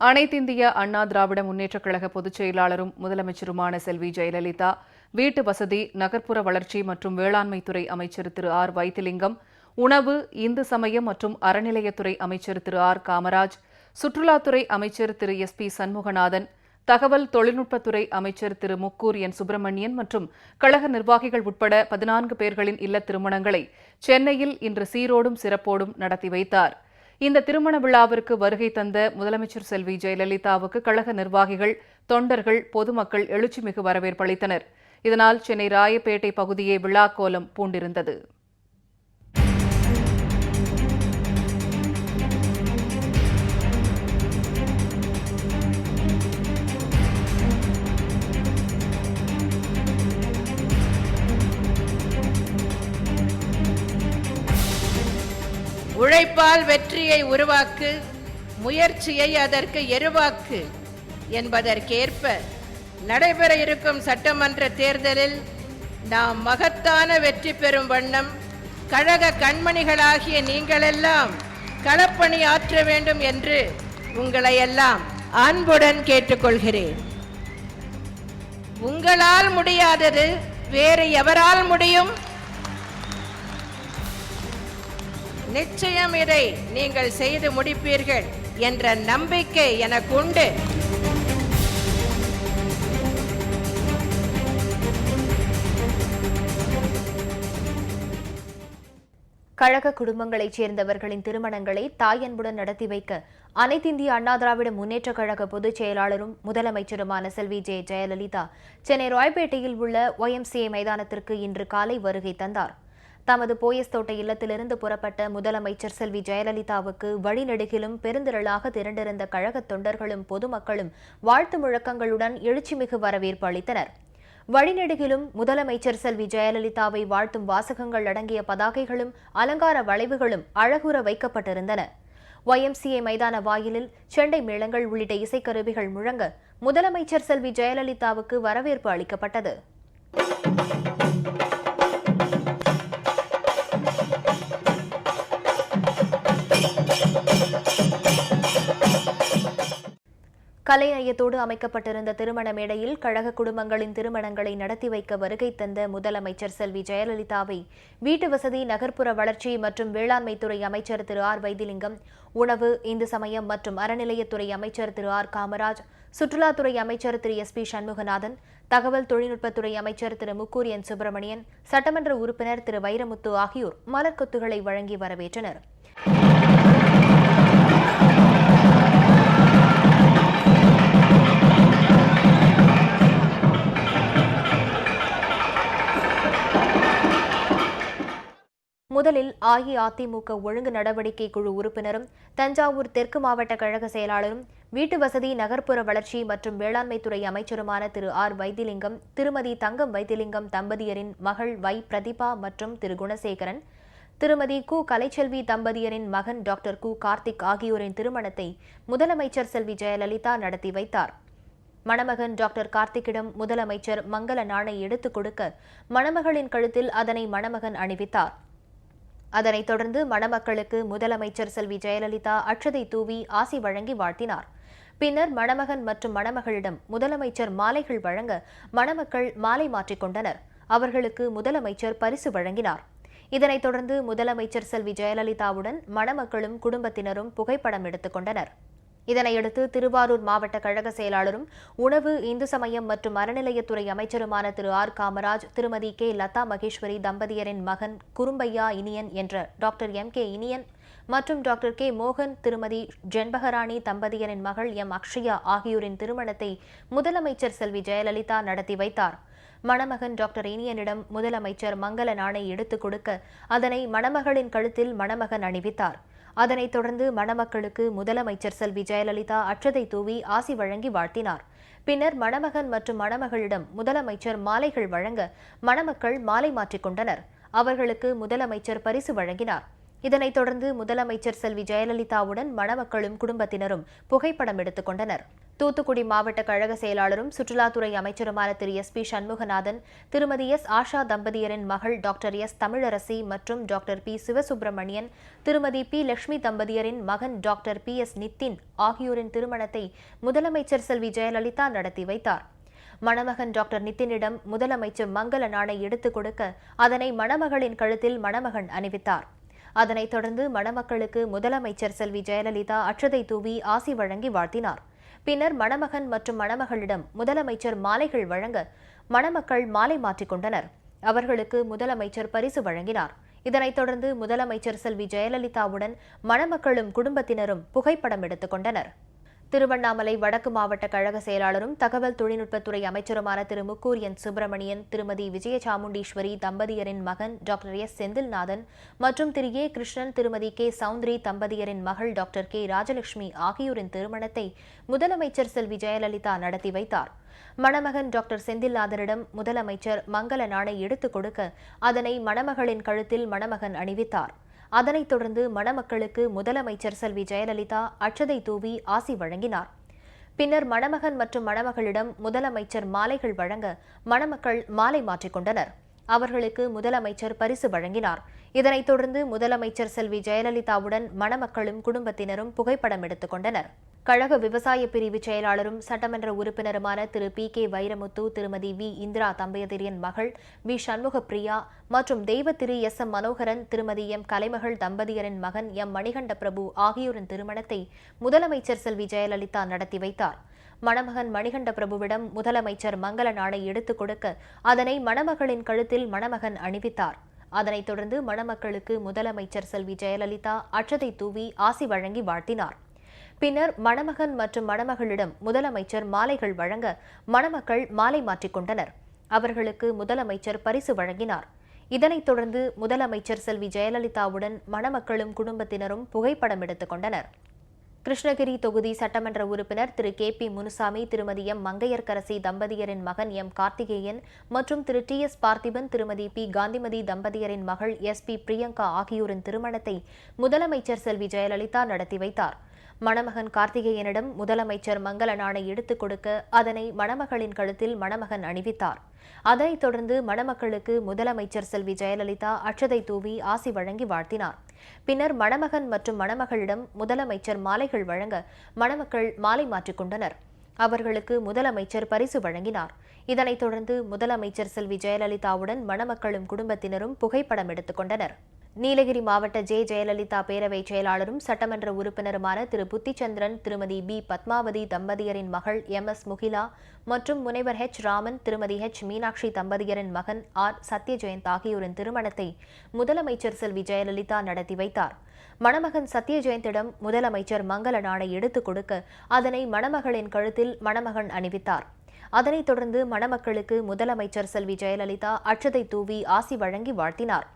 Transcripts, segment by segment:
அனைத்திந்திய அண்ணா திராவிட முன்னேற்றக் கழக பொதுச் செயலாளரும் முதலமைச்சருமான செல்வி ஜெயலலிதா வீட்டு வசதி நகர்ப்புற வளர்ச்சி மற்றும் வேளாண்மைத்துறை அமைச்சர் திரு ஆர் வைத்திலிங்கம் உணவு இந்து சமயம் மற்றும் அறநிலையத்துறை அமைச்சர் திரு ஆர் காமராஜ் சுற்றுலாத்துறை அமைச்சர் திரு எஸ் பி சண்முகநாதன் தகவல் தொழில்நுட்பத்துறை அமைச்சர் திரு முக்கூர் என் சுப்பிரமணியன் மற்றும் கழக நிர்வாகிகள் உட்பட பதினான்கு பேர்களின் இல்ல திருமணங்களை சென்னையில் இன்று சீரோடும் சிறப்போடும் நடத்தி வைத்தார். இந்த திருமண விழாவிற்கு வருகை தந்த முதலமைச்சர் செல்வி ஜெயலலிதாவுக்கு கழக நிர்வாகிகள் தொண்டர்கள் பொதுமக்கள் எழுச்சிமிகு வரவேற்பளித்தனர் இதனால் சென்னை ராயப்பேட்டை பகுதியே விழாக்கோலம் பூண்டிருந்தது. உழைப்பால் வெற்றியை உருவாக்கு முயற்சியை அதற்கு எருவாக்கு என்பதற்கேற்ப நடைபெற இருக்கும் சட்டமன்ற தேர்தலில் நாம் மகத்தான வெற்றி பெறும் வண்ணம் கழக கண்மணிகளாகிய நீங்களெல்லாம் களப்பணி ஆற்ற வேண்டும் என்று உங்களை எல்லாம் அன்புடன் கேட்டுக்கொள்கிறேன். உங்களால் முடியாதது வேறு எவரால் முடியும்? நிச்சயம் இதை நீங்கள் செய்து முடிப்பீர்கள் என்ற நம்பிக்கை எனக்கு உண்டு கழக குடும்பங்களைச் சேர்ந்தவர்களின் திருமணங்களை தாயன்புடன் நடத்தி வைக்க அனைத்திந்திய அண்ணா திராவிட முன்னேற்றக் கழக பொதுச் செயலாளரும் முதலமைச்சருமான செல்வி ஜெ ஜெயலலிதா சென்னை ராய்பேட்டையில் உள்ள ஒய்எம்சிஏ மைதானத்திற்கு இன்று காலை வருகை தந்தார். தமது போயஸ் தோட்ட இல்லத்திலிருந்து புறப்பட்ட முதலமைச்சர் செல்வி ஜெயலலிதாவுக்கு வழிநெடுகிலும் பெருந்திரளாக திரண்டிருந்த கழகத் தொண்டர்களும் பொதுமக்களும் வாழ்த்து முழக்கங்களுடன் எழுச்சிமிகு வரவேற்பு அளித்தனர். வழிநெடுகிலும் முதலமைச்சர் செல்வி ஜெயலலிதாவை வாழ்த்தும் வாசகங்கள் அடங்கிய பதாகைகளும் அலங்கார வளைவுகளும் அழகுற வைக்கப்பட்டிருந்தன. ஒய்எம்சிஏ மைதான வாயிலில் செண்டை மேளங்கள் உள்ளிட்ட இசைக்கருவிகள் முழங்க முதலமைச்சர் செல்வி ஜெயலலிதாவுக்கு வரவேற்பு அளிக்கப்பட்டது. கலைநயத்தோடு அமைக்கப்பட்டிருந்த திருமண மேடையில் கழக குடும்பங்களின் திருமணங்களை நடத்தி வைக்க வருகை தந்த முதலமைச்சர் செல்வி ஜெயலலிதாவை வீட்டு வசதி நகர்ப்புற வளர்ச்சி மற்றும் வேளாண்மைத்துறை அமைச்சர் திரு ஆர் வைத்திலிங்கம் உணவு இந்து சமயம் மற்றும் அறநிலையத்துறை அமைச்சர் திரு ஆர் காமராஜ் சுற்றுலாத்துறை அமைச்சர் திரு எஸ் பி சண்முகநாதன் தகவல் தொழில்நுட்பத்துறை அமைச்சர் திரு முக்கூர் என் சுப்பிரமணியன் சட்டமன்ற உறுப்பினர் திரு வைரமுத்து ஆகியோர் மலர்கொத்துகளை வழங்கி வரவேற்றனர். முதலில் அஇஅதிமுக ஒழுங்கு நடவடிக்கை குழு உறுப்பினரும் தஞ்சாவூர் தெற்கு மாவட்ட கழக செயலாளரும் வீட்டு வசதி நகர்ப்புற வளர்ச்சி மற்றும் வேளாண்மைத்துறை அமைச்சருமான திரு. ஆர். வைத்திலிங்கம் திருமதி தங்கம் வைத்திலிங்கம் தம்பதியரின் மகள் வை. பிரதிபா மற்றும் திரு. குணசேகரன் திருமதி கு. கலைச்செல்வி தம்பதியரின் மகன் டாக்டர் கு. கார்த்திக் ஆகியோரின் திருமணத்தை முதலமைச்சர் செல்வி ஜெயலலிதா நடத்தி வைத்தார். மணமகன் டாக்டர் கார்த்திக்கிடம் முதலமைச்சர் மங்கள நாணை எடுத்துக் கொடுக்க மணமகளின் கழுத்தில் அதனை மணமகன் அணிவித்தார். அதனைத் தொடர்ந்து மணமக்களுக்கு முதலமைச்சர் செல்வி ஜெயலலிதா அட்சதை தூவி ஆசி வழங்கி வாழ்த்தினார். பின்னர் மணமகன் மற்றும் மணமகளிடம் முதலமைச்சர் மாலைகள் வழங்க மணமக்கள் மாலை மாற்றிக்கொண்டனர் அவர்களுக்கு முதலமைச்சர் பரிசு வழங்கினார். இதனைத் தொடர்ந்து முதலமைச்சர் செல்வி ஜெயலலிதாவுடன் மணமக்களும் குடும்பத்தினரும் புகைப்படம் எடுத்துக் கொண்டனர். இதனையடுத்து திருவாரூர் மாவட்ட கழக செயலாளரும் உணவு இந்து சமயம் மற்றும் அறநிலையத்துறை அமைச்சருமான திரு ஆர். காமராஜ் திருமதி கே. லதா மகேஸ்வரி தம்பதியரின் மகன் குறும்பையா இனியன் என்ற டாக்டர் எம். கே. இனியன் மற்றும் டாக்டர் கே. மோகன் திருமதி ஜென்பகராணி தம்பதியரின் மகள் எம். அக்ஷயா ஆகியோரின் திருமணத்தை முதலமைச்சர் செல்வி ஜெயலலிதா நடத்தி வைத்தார். மணமகன் டாக்டர் இனியனிடம் முதலமைச்சர் மங்கள நாணை எடுத்துக் கொடுக்க அதனை மணமகளின் கழுத்தில் மணமகன் அணிவித்தார். அதனைத் தொடர்ந்து மணமக்களுக்கு முதலமைச்சர் செல்வி ஜெயலலிதா அற்றதை தூவி ஆசி வழங்கி வாழ்த்தினார். பின்னர் மணமகன் மற்றும் மணமகளிடம் முதலமைச்சர் மாலைகள் வழங்க மணமக்கள் மாலை மாற்றிக் கொண்டனர். அவர்களுக்கு முதலமைச்சர் பரிசு வழங்கினார். இதனைத் தொடர்ந்து முதலமைச்சர் செல்வி ஜெயலலிதாவுடன் மணமக்களும் குடும்பத்தினரும் புகைப்படம் எடுத்துக் கொண்டனர். தூத்துக்குடி மாவட்ட கழக செயலாளரும் சுற்றுலாத்துறை அமைச்சருமான திரு. எஸ். பி. சண்முகநாதன் திருமதி எஸ். ஆஷா தம்பதியரின் மகள் டாக்டர் எஸ். தமிழரசி மற்றும் டாக்டர் பி. சிவசுப்பிரமணியன் திருமதி பி. லட்சுமி தம்பதியரின் மகன் டாக்டர் பி. எஸ். நித்தின் ஆகியோரின் திருமணத்தை முதலமைச்சர் செல்வி ஜெயலலிதா நடத்தி வைத்தார். மணமகன் டாக்டர் நித்தினிடம் முதலமைச்சர் மங்கள நாணை எடுத்துக் கொடுக்க அதனை மணமகளின் கழுத்தில் மணமகன் அணிவித்தார். அதனைத் தொடர்ந்து மணமக்களுக்கு முதலமைச்சர் செல்வி ஜெயலலிதா அற்றதை தூவி ஆசி வழங்கி வாழ்த்தினார். பின்னர் மணமகன் மற்றும் மணமகளிடம் முதலமைச்சர் மாலைகள் வழங்க மணமக்கள் மாலை மாற்றிக் கொண்டனர். அவர்களுக்கு முதலமைச்சர் பரிசு வழங்கினார். இதனைத் தொடர்ந்து முதலமைச்சர் செல்வி ஜெயலலிதாவுடன் மணமக்களும் குடும்பத்தினரும் புகைப்படம் எடுத்துக் கொண்டனர். திருவண்ணாமலை வடக்கு மாவட்ட கழக செயலாளரும் தகவல் தொழில்நுட்பத்துறை அமைச்சருமான திரு. முக்கூர் என். சுப்பிரமணியன் திருமதி விஜயசாமுண்டீஸ்வரி தம்பதியரின் மகன் டாக்டர் எஸ். செந்தில்நாதன் மற்றும் திரு. ஏ. கிருஷ்ணன் திருமதி கே. சவுந்தரி தம்பதியரின் மகள் டாக்டர் கே. ராஜலட்சுமி ஆகியோரின் திருமணத்தை முதலமைச்சர் செல்வி ஜெயலலிதா நடத்தி வைத்தார். மணமகன் டாக்டர் செந்தில்நாதனிடம் முதலமைச்சர் மங்கள நாணை எடுத்துக் கொடுக்க அதனை மணமகளின் கழுத்தில் மணமகன் அணிவித்தார். அதனைத் தொடர்ந்து மணமக்களுக்கு முதலமைச்சர் செல்வி ஜெயலலிதா அச்சதை தூவி ஆசி வழங்கினார். பின்னர் மணமகன் மற்றும் மணமகளிடம் முதலமைச்சர் மாலைகள் வழங்க மணமக்கள் மாலை மாற்றிக்கொண்டனர் அவர்களுக்கு முதலமைச்சர் பரிசு வழங்கினார். இதனைத் தொடர்ந்து முதலமைச்சர் செல்வி ஜெயலலிதாவுடன் மணமக்களும் குடும்பத்தினரும் புகைப்படம் எடுத்துக் கொண்டனர். கழக விவசாய பிரிவு செயலாளரும் சட்டமன்ற உறுப்பினருமான திரு. பி. கே. வைரமுத்து திருமதி வி. இந்திரா தம்பதியரின் மகள் வி. சண்முகப்பிரியா மற்றும் தெய்வ திரு எஸ். எம். மனோகரன் திருமதி எம். கலைமகள் தம்பதியரின் மகன் எம். மணிகண்ட பிரபு ஆகியோரின் திருமணத்தை முதலமைச்சர் செல்வி ஜெயலலிதா நடத்தி வைத்தார். மணமகன் மணிகண்ட பிரபுவிடம் முதலமைச்சர் மங்கள நாளை எடுத்துக் கொடுக்க அதனை மணமகளின் கழுத்தில் மணமகன் அணிவித்தார். அதனைத் தொடர்ந்து மணமக்களுக்கு முதலமைச்சர் செல்வி ஜெயலலிதா அச்சதை தூவி ஆசி வழங்கி வாழ்த்தினார். பின்னர் மணமகன் மற்றும் மணமகளிடம் முதலமைச்சர் மாலைகள் வழங்க மணமக்கள் மாலை மாற்றிக்கொண்டனர் அவர்களுக்கு முதலமைச்சர் பரிசு வழங்கினார். இதனைத் தொடர்ந்து முதலமைச்சர் செல்வி ஜெயலலிதாவுடன் மணமக்களும் குடும்பத்தினரும் புகைப்படம் எடுத்துக் கொண்டனர். கிருஷ்ணகிரி தொகுதி சட்டமன்ற உறுப்பினர் திரு. கே. பி. முனுசாமி திருமதி எம். மங்கையர்கரசி தம்பதியரின் மகன் எம். கார்த்திகேயன் மற்றும் திரு. டி. எஸ். பார்த்திபன் திருமதி பி. காந்திமதி தம்பதியரின் மகள் எஸ். பி. பிரியங்கா ஆகியோரின் திருமணத்தை முதலமைச்சர் செல்வி ஜெயலலிதா நடத்தி வைத்தார். மணமகன் கார்த்திகேயனிடம் முதலமைச்சர் மங்கள நாணை எடுத்துக் கொடுக்க அதனை மணமகளின் கழுத்தில் மணமகன் அணிவித்தார். அதனைத் தொடர்ந்து மணமக்களுக்கு முதலமைச்சர் செல்வி ஜெயலலிதா அச்சதை தூவி ஆசி வழங்கி வாழ்த்தினார். பின்னர் மணமகன் மற்றும் மணமகளிடம் முதலமைச்சர் மாலைகள் வழங்க மணமக்கள் மாலை மாற்றிக்கொண்டனர் அவர்களுக்கு முதலமைச்சர் பரிசு வழங்கினார். இதனைத் தொடர்ந்து முதலமைச்சர் செல்வி ஜெயலலிதாவுடன் மணமக்களும் குடும்பத்தினரும் புகைப்படம் எடுத்துக் கொண்டனர். நீலகிரி மாவட்ட ஜே. ஜெயலலிதா பேரவைச் செயலாளரும் சட்டமன்ற உறுப்பினருமான திரு. புத்திச்சந்திரன் திருமதி பி. பத்மாவதி தம்பதியரின் மகள் எம். எஸ். முகிலா மற்றும் முனைவர் ஹெச். ராமன் திருமதி ஹெச். மீனாட்சி தம்பதியரின் மகன் ஆர். சத்யஜெயந்த் ஆகியோரின் திருமணத்தை முதலமைச்சர் செல்வி ஜெயலலிதா நடத்தி வைத்தார். மணமகன் சத்யஜெயந்திடம் முதலமைச்சர் மங்கள நாணை எடுத்துக் கொடுக்க அதனை மணமகளின் கழுத்தில் மணமகன் அணிவித்தார். அதனைத் தொடர்ந்து மணமக்களுக்கு முதலமைச்சர் செல்வி ஜெயலலிதா அச்சதை தூவி ஆசி வழங்கி வாழ்த்தினார்.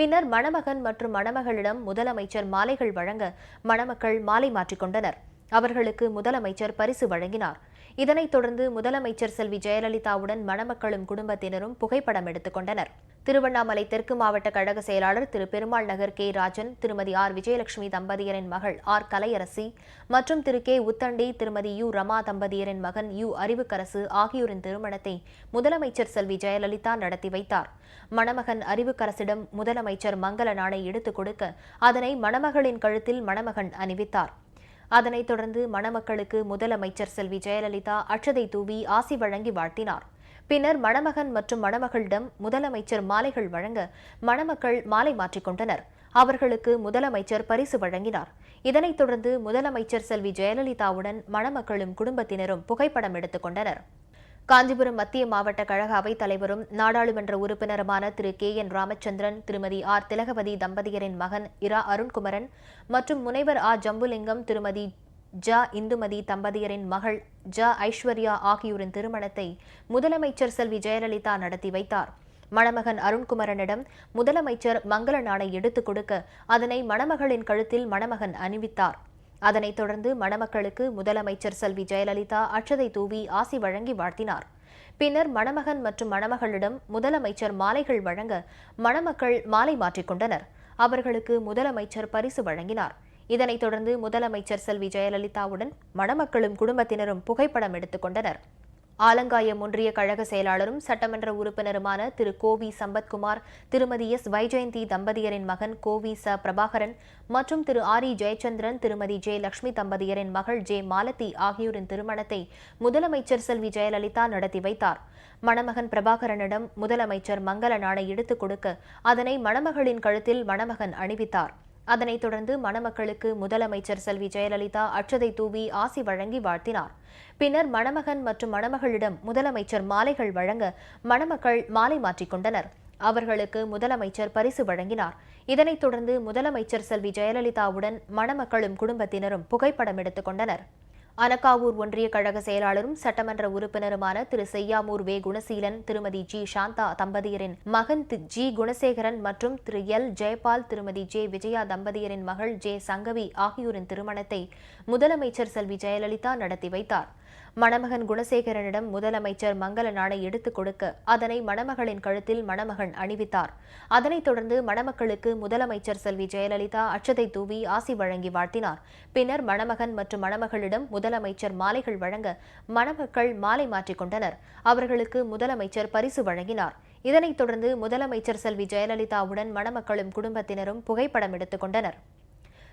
பின்னர் மணமகன் மற்றும் மணமகளிடம் முதலமைச்சர் மாலைகள் வழங்க மணமக்கள் மாலை மாற்றிக்கொண்டனர் அவர்களுக்கு முதலமைச்சர் பரிசு வழங்கினார். இதனைத் தொடர்ந்து முதலமைச்சர் செல்வி ஜெயலலிதாவுடன் மணமக்களும் குடும்பத்தினரும் புகைப்படம் எடுத்துக் கொண்டனர். திருவண்ணாமலை தெற்கு மாவட்ட கழக செயலாளர் திரு பெருமாள் நகர் கே. ராஜன் திருமதி ஆர். விஜயலட்சுமி தம்பதியரின் மகள் ஆர். கலையரசி மற்றும் திரு கே. உத்தண்டி திருமதி யு. ரமா தம்பதியரின் மகன் யு. அறிவுக்கரசு ஆகியோரின் திருமணத்தை முதலமைச்சர் செல்வி ஜெயலலிதா நடத்தி வைத்தார். மணமகன் அறிவுக்கரசிடம் முதலமைச்சர் மங்கள நாணை எடுத்துக் கொடுக்க அதனை மணமகளின் கழுத்தில் மணமகன் அணிவித்தார். அதனைத் தொடர்ந்து மணமக்களுக்கு முதலமைச்சர் செல்வி ஜெயலலிதா அச்சதை தூவி ஆசி வழங்கி வாழ்த்தினார். பின்னர் மணமகன் மற்றும் மணமகளிடம் முதலமைச்சர் மாலைகள் வழங்க மணமக்கள் மாலை மாற்றிக்கொண்டனர் அவர்களுக்கு முதலமைச்சர் பரிசு வழங்கினார். இதனைத் தொடர்ந்து முதலமைச்சர் செல்வி ஜெயலலிதாவுடன் மணமக்களும் குடும்பத்தினரும் புகைப்படம் எடுத்துக் கொண்டனர். காஞ்சிபுரம் மத்திய மாவட்ட கழக அவைத் தலைவரும் நாடாளுமன்ற உறுப்பினருமான திரு கே என் ராமச்சந்திரன் திருமதி ஆர். திலகவதி தம்பதியரின் மகன் இரா அருண்குமரன் மற்றும் முனைவர் ஆ. ஜம்புலிங்கம் திருமதி ஜ. இந்துமதி தம்பதியரின் மகள் ஜ. ஐஸ்வர்யா ஆகியோரின் திருமணத்தை முதலமைச்சர் செல்வி ஜெயலலிதா நடத்தி வைத்தார். மணமகன் அருண்குமரனிடம் முதலமைச்சர் மங்கள நாணை எடுத்துக் கொடுக்க அதனை மணமகளின் கழுத்தில் மணமகன் அணிவித்தார். அதனைத் தொடர்ந்து மணமக்களுக்கு முதலமைச்சர் செல்வி ஜெயலலிதா அச்சதை தூவி ஆசி வழங்கி வாழ்த்தினார். பின்னர் மணமகன் மற்றும் மணமகளிடம் முதலமைச்சர் மாலைகள் வழங்க மணமக்கள் மாலை மாற்றிக்கொண்டனர் அவர்களுக்கு முதலமைச்சர் பரிசு வழங்கினார். இதனைத் தொடர்ந்து முதலமைச்சர் செல்வி ஜெயலலிதாவுடன் மணமக்களும் குடும்பத்தினரும் புகைப்படம் எடுத்துக் கொண்டனர். ஆலங்காயம் ஒன்றிய கழக செயலாளரும் சட்டமன்ற உறுப்பினருமான திரு கோவி சம்பத்குமார் திருமதி எஸ். வைஜெயந்தி தம்பதியரின் மகன் கோவி ச. பிரபாகரன் மற்றும் திரு ஆர். இ. ஜெயச்சந்திரன் திருமதி ஜே. லட்சுமி தம்பதியரின் மகள் ஜே. மாலதி ஆகியோரின் திருமணத்தை முதலமைச்சர் செல்வி ஜெயலலிதா நடத்தி வைத்தார். மணமகன் பிரபாகரனிடம் முதலமைச்சர் மங்கள நாணை எடுத்துக் கொடுக்க அதனை மணமகளின் கழுத்தில் மணமகன் அணிவித்தார். அதனைத் தொடர்ந்து மணமக்களுக்கு முதலமைச்சர் செல்வி ஜெயலலிதா அச்சதை தூவி ஆசி வழங்கி வாழ்த்தினார். பின்னர் மணமகன் மற்றும் மணமகளிடம் முதலமைச்சர் மாலைகள் வழங்க மணமக்கள் மாலை மாற்றிக்கொண்டனர் அவர்களுக்கு முதலமைச்சர் பரிசு வழங்கினார். இதனைத் தொடர்ந்து முதலமைச்சர் செல்வி ஜெயலலிதாவுடன் மணமக்களும் குடும்பத்தினரும் புகைப்படம் எடுத்துக் கொண்டனர். அனக்காவூர் ஒன்றிய கழக செயலாளரும் சட்டமன்ற உறுப்பினருமான திரு செய்யாமூர் வே. குணசீலன் திருமதி ஜி. சாந்தா தம்பதியரின் மகன் ஜி. குணசேகரன் மற்றும் திரு. எல். ஜெயபால் திருமதி ஜே. விஜயா தம்பதியரின் மகள் ஜே. சங்கவி ஆகியோரின் திருமணத்தை முதலமைச்சர் செல்வி ஜெயலலிதா நடத்தி வைத்தார். மணமகன் குணசேகரனிடம் முதலமைச்சர் மங்கள நாணை எடுத்துக் கொடுக்க அதனை மணமகளின் கழுத்தில் மணமகன் அணிவித்தார். அதனைத் தொடர்ந்து மணமக்களுக்கு முதலமைச்சர் செல்வி ஜெயலலிதா அச்சதை தூவி ஆசி வழங்கி வாழ்த்தினார். பின்னர் மணமகன் மற்றும் மணமகளிடம் முதலமைச்சர் மாலைகள் வழங்க மணமக்கள் மாலை மாற்றிக் கொண்டனர். அவர்களுக்கு முதலமைச்சர் பரிசு வழங்கினார். இதனைத் தொடர்ந்து முதலமைச்சர் செல்வி ஜெயலலிதாவுடன் மணமக்களும் குடும்பத்தினரும் புகைப்படம் எடுத்துக் கொண்டனர்.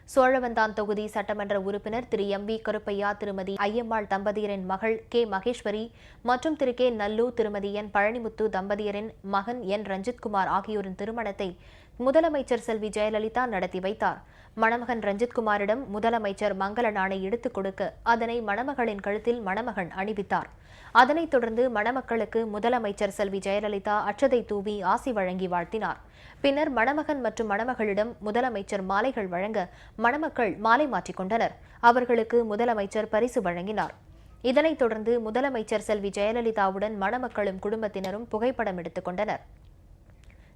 சோழவந்தான் தொகுதி சட்டமன்ற உறுப்பினர் திரு எம் வி கருப்பையா திருமதி ஐயம்மாள் தம்பதியரின் மகள் கே மகேஸ்வரி மற்றும் திரு கே நல்லு திருமதி என் பழனிமுத்து தம்பதியரின் மகன் என் ரஞ்சித்குமார் ஆகியோரின் திருமணத்தை முதலமைச்சர் செல்வி ஜெயலலிதா நடத்தி வைத்தார். மணமகன் ரஞ்சித்குமாரிடம் முதலமைச்சர் மங்கள நாணை எடுத்துக் கொடுக்க அதனை மணமகளின் கழுத்தில் மணமகன் அணிவித்தார். அதனைத் தொடர்ந்து மணமக்களுக்கு முதலமைச்சர் செல்வி ஜெயலலிதா அச்சதை தூவி ஆசி வழங்கி வாழ்த்தினார். பின்னர் மணமகன் மற்றும் மணமகளிடம் முதலமைச்சர் மாலைகள் வழங்க மணமக்கள் மாலை மாற்றிக் கொண்டனர். அவர்களுக்கு முதலமைச்சர் பரிசு வழங்கினார். இதனைத் தொடர்ந்து முதலமைச்சர் செல்வி ஜெயலலிதாவுடன் மணமக்களும் குடும்பத்தினரும் புகைப்படம் எடுத்துக் கொண்டனர்.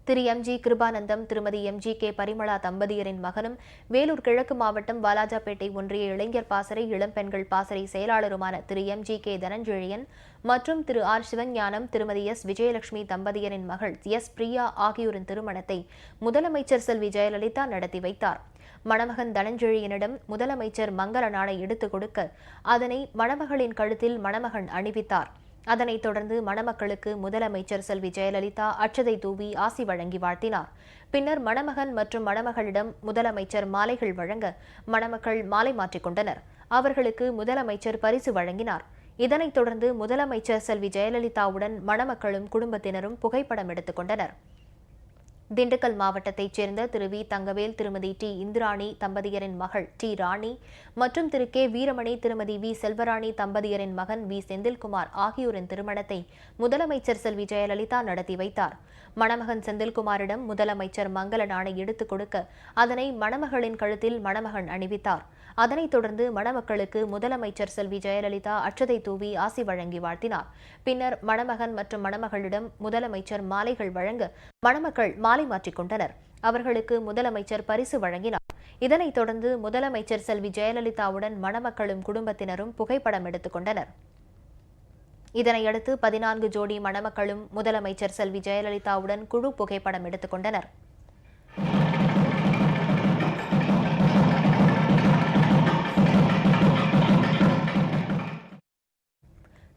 திரு எம் ஜி கிருபானந்தம் திருமதி எம் ஜி கே பரிமளா தம்பதியரின் மகனும் வேலூர் கிழக்கு மாவட்டம் வாலாஜாபேட்டை ஒன்றிய இளைஞர் பாசறை இளம்பெண்கள் பாசறை செயலாளருமான Thiru M G K Dhananjezhiyan மற்றும் திரு ஆர் சிவஞானம் திருமதி எஸ் விஜயலட்சுமி தம்பதியரின் மகள் எஸ் பிரியா ஆகியோரின் திருமணத்தை முதலமைச்சர் செல்வி ஜெயலலிதா நடத்தி வைத்தார். மணமகன் தனஞ்செழியனிடம் முதலமைச்சர் மங்கள நாளை எடுத்துக் கொடுக்க அதனை மணமகளின் கழுத்தில் மணமகன் அணிவித்தார். அதனைத் தொடர்ந்து மணமக்களுக்கு முதலமைச்சர் செல்வி ஜெயலலிதா அச்சதை தூவி ஆசி வழங்கி வாழ்த்தினார். பின்னர் மணமகன் மற்றும் மணமகளிடம் முதலமைச்சர் மாலைகள் வழங்க மணமக்கள் மாலை மாற்றிக் கொண்டனர். அவர்களுக்கு முதலமைச்சர் பரிசு வழங்கினார். இதனைத் தொடர்ந்து முதலமைச்சர் செல்வி ஜெயலலிதாவுடன் மணமக்களும் குடும்பத்தினரும் புகைப்படம் எடுத்துக் கொண்டனர். திண்டுக்கல் மாவட்டத்தைச் சேர்ந்த திரு. வி. தங்கவேல் திருமதி டி. இந்திராணி தம்பதியரின் மகள் டி. ராணி மற்றும் திரு. கே. வீரமணி திருமதி வி. செல்வராணி தம்பதியரின் மகன் வி. செந்தில்குமார் ஆகியோரின் திருமணத்தை முதலமைச்சர் செல்வி. ஜெயலலிதா நடத்தி வைத்தார். மணமகன் செந்தில்குமாரிடம் முதலமைச்சர் மங்கள நாணை எடுத்துக் கொடுக்க அதனை மணமகளின் கழுத்தில் மணமகன் அணிவித்தார். அதனைத் தொடர்ந்து மணமக்களுக்கு முதலமைச்சர் செல்வி ஜெயலலிதா அச்சதை தூவி ஆசி வழங்கி வாழ்த்தினார். பின்னர் மணமகன் மற்றும் மணமகளிடம் முதலமைச்சர் மாலைகள் வழங்க மணமக்கள் மாலை மாற்றிக் கொண்டனர். அவர்களுக்கு முதலமைச்சர் பரிசு வழங்கினார். இதனைத் தொடர்ந்து முதலமைச்சர் செல்வி ஜெயலலிதாவுடன் மணமக்களும் குடும்பத்தினரும் புகைப்படம் எடுத்துக் கொண்டனர். இதனையடுத்து பதினான்கு ஜோடி மணமக்களும் முதலமைச்சர் செல்வி ஜெயலலிதாவுடன் குழு புகைப்படம் எடுத்துக் கொண்டனர்.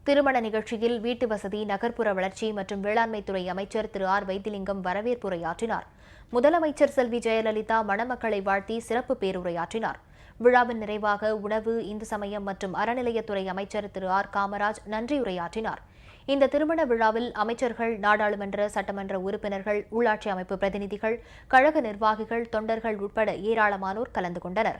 திருமண நிகழ்ச்சியில் வீட்டு வசதி நகர்ப்புற வளர்ச்சி மற்றும் வேளாண்மைத்துறை அமைச்சர் திரு ஆர் வைத்திலிங்கம் வரவேற்புரையாற்றினார். முதலமைச்சர் செல்வி ஜெயலலிதா மணமக்களை வாழ்த்தி சிறப்பு பேருரையாற்றினார். விழாவின் நிறைவாக உணவு இந்து சமயம் மற்றும் அறநிலையத்துறை அமைச்சர் திரு ஆர் காமராஜ் நன்றியுரையாற்றினார். இந்த திருமண விழாவில் அமைச்சர்கள் நாடாளுமன்ற சட்டமன்ற உறுப்பினர்கள் உள்ளாட்சி அமைப்பு பிரதிநிதிகள் கழக நிர்வாகிகள் தொண்டர்கள் உட்பட ஏராளமானோர் கலந்து கொண்டனர்.